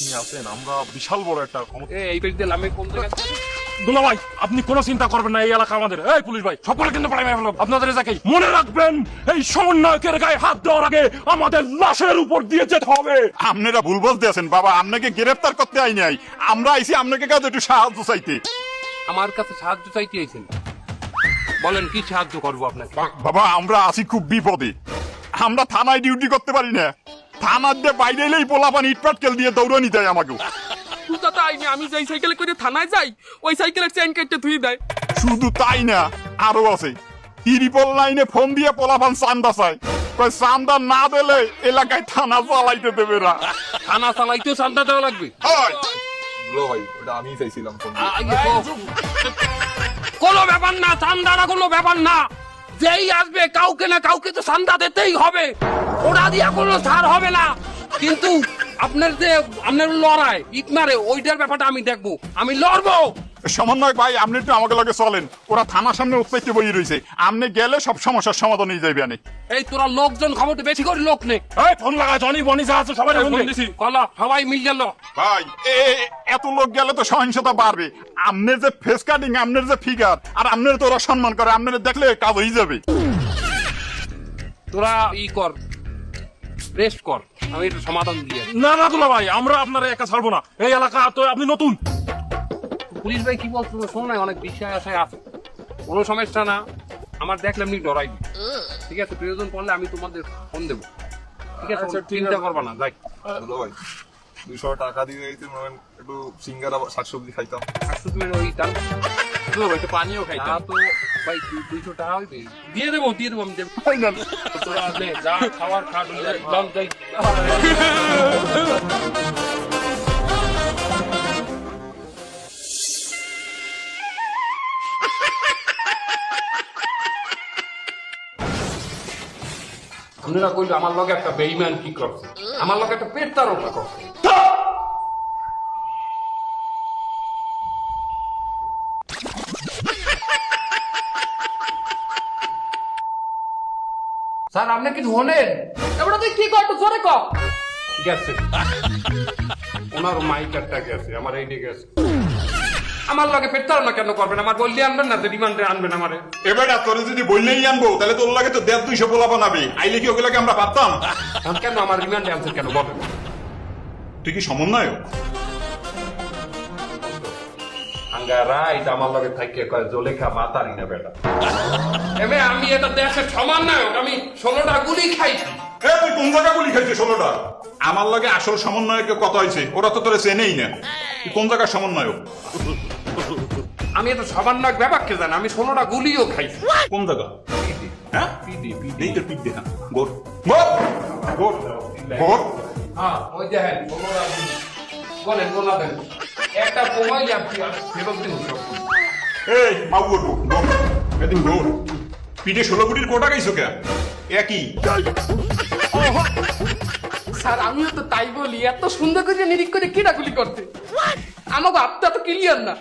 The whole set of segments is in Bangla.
আপনি আছেন আমরা বিশাল বড় একটা এই কোন দুলা ভাই আপনি কোনো চিন্তা করবেন না এই এলাকা আমাদের। এই পুলিশ ভাই সকলে কিন্তু আপনাদের এলাকায় মনে রাখবেন এই সমন্বয়কের গায়ে হাত দেওয়ার আগে আমাদের লাশের উপর দিয়ে যেতে হবে। আপনারা ভুল বলতে আছেন বাবা আপনাকে গ্রেফতার করতে আই। নাই আমরা আইছি আপনাকে কাছে একটু সাহায্য চাইতে। আমার কাছে সাহায্য চাইতে আইছেন। বলেন কি সাহায্য করব আপনাকে? বাবা আমরা আছি খুব বিপদে। আমরা থানায় ডিউটি করতে পারি না। থানার দিয়ে বাইরে এলেই পোলাপান ইটপাটকেল দিয়ে দৌড়ানি দেয় আমাকে বুঝতে তাই না আমি যেই সাইকেলে করে থানায় যাই ওই সাইকেলের চেন কেটে ধুই দেয়। শুধু তাই না আরও আছে। তিরিপল লাইনে ফোন দিয়ে পোলাপান চান্দা চায়। কয় চান্দা না দিলে এলাকায় থানা চালাইতে দেবে না। থানা চালাইতেও চান্দা দেওয়া লাগবে। আমিই চাইছিলাম কোনো ব্যাপার না চান্দাটা কোনো ব্যাপার না। যেই আসবে, কাউকে না কাউকে তো সান্দা দিতেই হবে। ওটা দিয়া কোনো ছাড় হবে না। কিন্তু আপনার যে, আপনার লড়াই ইট মারে ওইটার ব্যাপারটা আমি দেখব। আমি লড়বো। সমন্বয় ভাই আপনি একটু আমাকে লগে চলেন। ওরা থানার সামনে উৎপাইতে বই রয়েছে আপনি গেলে সব সমস্যার সমাধান হয়ে যাবে আনে। এই তোরা লোকজন খবরটা বেশি করে লোক নে। এই ফোন লাগা জনি বনি যা আছে সবাই ফোন দিছি। কলা সবাই মিল গেল। ভাই এত লোক গেলে তো সহিংসতা বাড়বে। আপনার যে ফেস কাটিং আপনার যে ফিগার আর আপনার তো ওরা সম্মান করে আপনার দেখলে কাজ হয়ে যাবে। তোরা ই কর রেস্ট কর আমি এটা সমাধান দিয়ে না না দুলা ভাই আমরা আপনার একা ছাড়বো না। এই এলাকা তো আপনি নতুন। পুলিশ ভাই কি বলছো? শোন না অনেক বিষয় আশায় আছে কোনো সমস্যা না। আমার দেখলে এমনি ডরাইবি ঠিক আছে? প্রয়োজন পড়লে আমি তোমাদের ফোন দেবো। ঠিক আছে? আচ্ছা, চিন্তা। করবা না যাই। ভাই দুশো টাকা দিয়ে দিতে মনে একটু সিঙ্গারা শাকসবজি খাইতাম। আর শুধু ওই দুলা ভাই একটু পানিও তা তো ভাই দুইশো টাকা হইবে? দিয়ে দেবো দিয়ে দেবো আমি দেবো। যা খাওয়ার খা লং যাই আপনারা কইলো আমার লগে একটা বেইমান কি করছে? আমার লগে একটা পেট তারকা করছে। স্যার, আপনি কিছু হলেন এবার তুই কি কর জোরে কর। গেছে। ওনার মাইকারটা গেছে, আমার এইটা গেছে। আমার লগে পেট তারকা কেন করবেন? আমার বললে আনবেন না তো রিমান্ডে আনবেন আমারে। এবারে তোরে যদি বললেই আনব তাহলে তোর লাগে তো দেড় দুইশো পোলা বানাবে। আইলে কি ওগুলাকে আমরা পারতাম? কেন আমার রিমান্ডে আনছেন কেন? বলেন। তুই কি সমন্বয়ক? আমার লগে থাকে কয় জলেখা মাতারি না বেটা। এমে আমি এটা দেশের সমান নায়ক আমি ষোলোটা গুলি খাইছি এ তুই কোন জায়গা গুলি খাইছিস ষোলোটা? আমার লাগে আসল সমন্বয়কের কথা হয়েছে ওরা তো তোরে চেনেই না। কোন জায়গার সমন্বয়ক? আমি এটা সমান নায়ক ব্যাপারকে জানি আমি ষোলোটা গুলিও খাইছি কোন জায়গা হ্যাঁ? পিডি পিডি এই তো পিক দেখা গোর। গোর! গোর! গোর! হ্যাঁ ওই দেখেন ষোলোটা গুলি। বলেন গোলা দেন। একটা মোবাইল আপনি ফেরত দিন এই মাউ গোর গোর। এদিন গোর। পিঠে ষোলো কোটির কোটা গাইছো কে? একই। স্যার আমিও তো তাই বলি এত সুন্দর করে নিরিখ করে কিনা গুলি করতে আমাকে আপটা তো ক্লিয়ার না।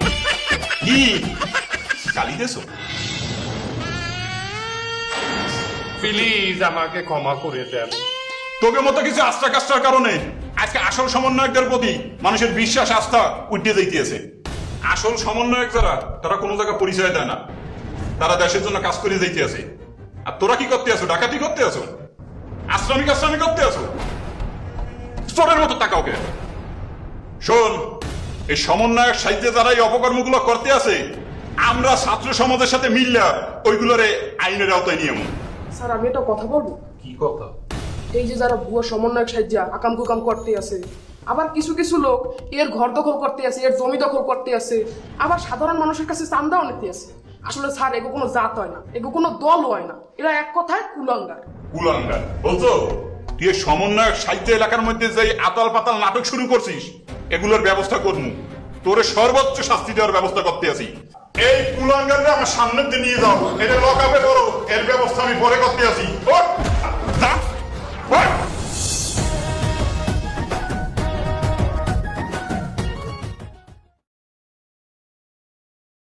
কি? গালি দেছো প্লিজ আমাকে ক্ষমা করে দেন। তোকে মতো কিছু আস্থা কাস্তার কারণে আজকে আসল সমন্বয়কদের প্রতি মানুষের বিশ্বাস আস্থা উঠে যাইতেছে। আসল সমন্বয়ক যারা তারা কোনো জায়গায় পরিচয় দেয় না। তারা দেশের জন্য কাজ করে যাইতে আছে আর তোরা কি করতে আছো? ডাকাতি করতে আছো? আশ্রমিক আশ্রমি করতে আছো? চোরের মতো টাকা ওকে শোন এই সমন্বয়ক সাহিত্যে যারা এই অপকর্মগুলো করতে আছে আমরা ছাত্র সমাজের সাথে মিললে ওইগুলোরে আইনের আওতায় নিয়ে আমু। স্যার আমি একটা কথা বলব? কি কথা? এই যে যারা ভুয়া সমন্বয়ক সাহায্যা আকাম কুকাম করতে আছে আবার কিছু কিছু লোক এর ঘর দখল করতে আছে এর জমি দখল করতে আছে আবার সাধারণ মানুষের কাছে চান্দাও নিতে আছে। আসলে স্যার এগো কোনো জাত হয় না এগো কোনো দল হয় না। এরা এক কথায় কুলাঙ্গার। কুলাঙ্গার বলছো? তুই সমন্বয়ক সাহিত্য এলাকার মধ্যে যে আতাল পাতাল নাটক শুরু করছিস, এগুলোর ব্যবস্থা করমু তোরে সর্বোচ্চ শাস্তি দেওয়ার ব্যবস্থা করতে আছি। এই কুলাঙ্গারটা আমার সামনের দিয়ে নিয়ে যাও। এটা লক আপে করো এর ব্যবস্থা আমি পরে করতে আছি। ওঠ!